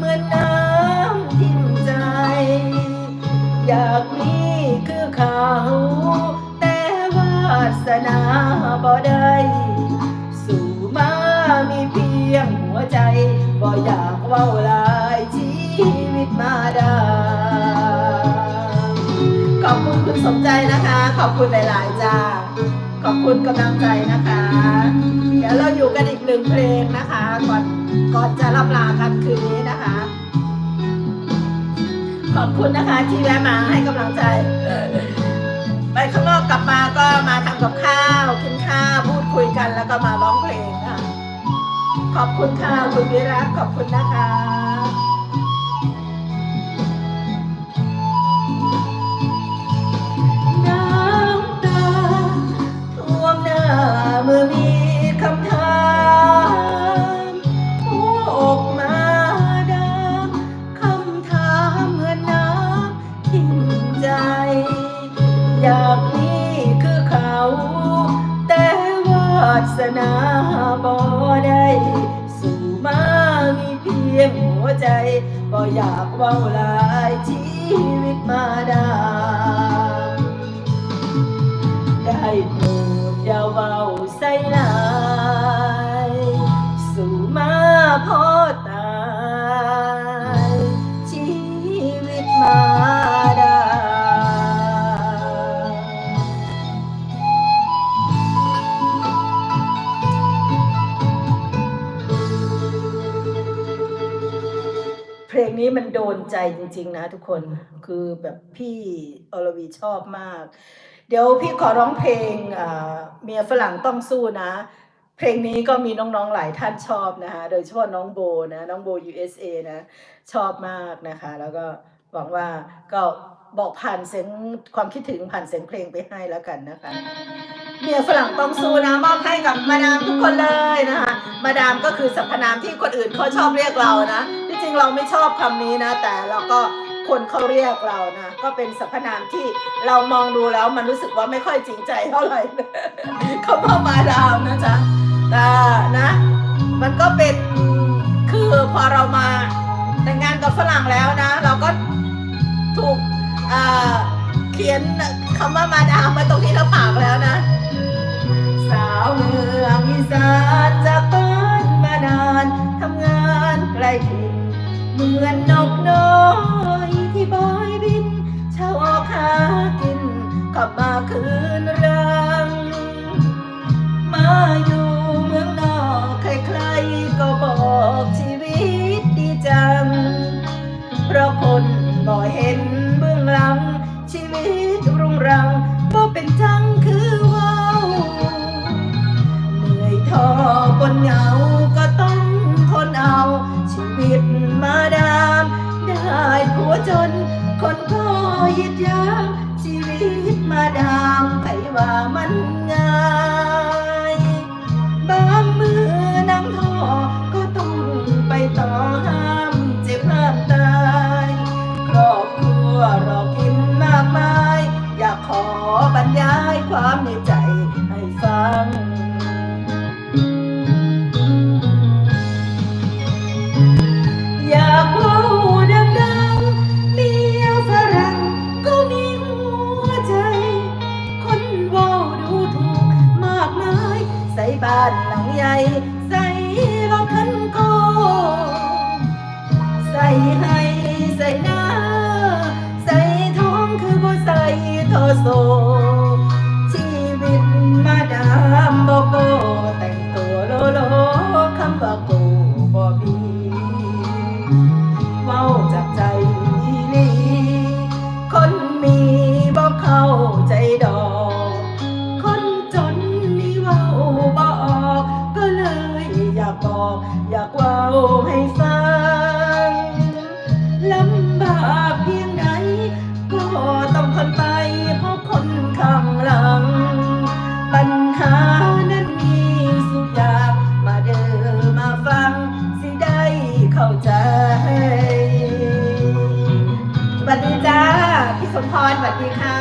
เหมือนน้ำทิ่มใจ อยากมีคือเขา แต่วาสนาบ่ได้ สู่มามีเพียงหัวใจบ่อยากว่าลายชีวิตมาดาขอบคุณคุณสมใจนะคะ ขอบคุณหลาย ๆ จ้า ขอบคุณกำลังใจนะคะ เดี๋ยวเราอยู่กันอีกหนึ่งเพลงนะคะ ก่อนก่อนจะรับลากัน อบคุณนะคะ ที่แวะมาให้กำลังใจ ไปข้างนอกกลับมาก็มาทำกับข้าว กินข้าวพูดคุยกันแล้วก็มาร้องเพลงค่ะ ขอบคุณค่ะคุณวิรัตขอบคุณนะคะ อยากนี้คือเขา แต่วาสนาบ่ได้สู่มามีเพียงหัวใจบ่อยากเว้าหลายชีวิตมาดามได้โปรดอย่าเว้าใส่ลา เพลงนี้มันโดนใจจริง ๆ นะทุกคนคือแบบพี่อรวีชอบมาก เดี๋ยวพี่ขอร้องเพลงอ่าเมียฝรั่งต้องสู้นะ เพลงนี้ก็มีน้องๆหลายท่านชอบนะคะโดยเฉพาะน้องโบนะน้องโบ USA นะชอบมากนะคะ แล้วก็หวังว่าก็บอกผ่านเสียงความคิดถึงผ่านเสียงเพลงไปให้แล้วกันนะคะเมียฝรั่งต้องสู้นะมอบให้กับมาดามทุกคนเลยนะคะมาดามก็คือสรรพนามที่คนอื่นเขาชอบเรียกเรานะ ที่จริงเราไม่ชอบคำนี้นะ แต่เราก็คนเขาเรียกเรานะ ก็เป็นสรรพนามที่เรามองดูแล้วมันรู้สึกว่าไม่ค่อยจริงใจเท่าไหร่เขาพ่อมาดามนะจ๊ะแต่นะ มันก็เป็นคือพอเรามาแต่งงานกับฝรั่งแล้วนะ เราก็ถูกเขียนคำว่ามาดามมาตรงที่หน้าผากแล้วนะ สาวเมืองอีสานจากบ้านมานานทำงานไกลถิ่น เหมือนนกน้อยที่บอยบิน เช่าออกหากินกลับมาคืนรัง มาอยู่เมืองนอกใครๆก็บอกชีวิตดีจัง เพราะคนบ่เห็น ผัวจน คนก็ยิดยามชีวิตมาดามใครว่ามันง่ายบางมือนั่งท่อก็ต้องไปต่อห้ามเจ็บห้ามตายครอบครัวรอกินมากมาย อยากขอบรรยายความในใจ บ้านหลังใหญ่ ใส่รถคันโกใส่ให้ใส่หน้า ใส่ท้องคือบ่ใส่ทอโซ อยากว่าให้ฟังลำบากเพียงใดก็ต้องทนไปเพราะคนข้างหลัง ปัญหานั้นมีสุดยากมาเดินมาฟัง สิได้เข้าใจสวัสดีจ้าพี่สมพรสวัสดีค่ะ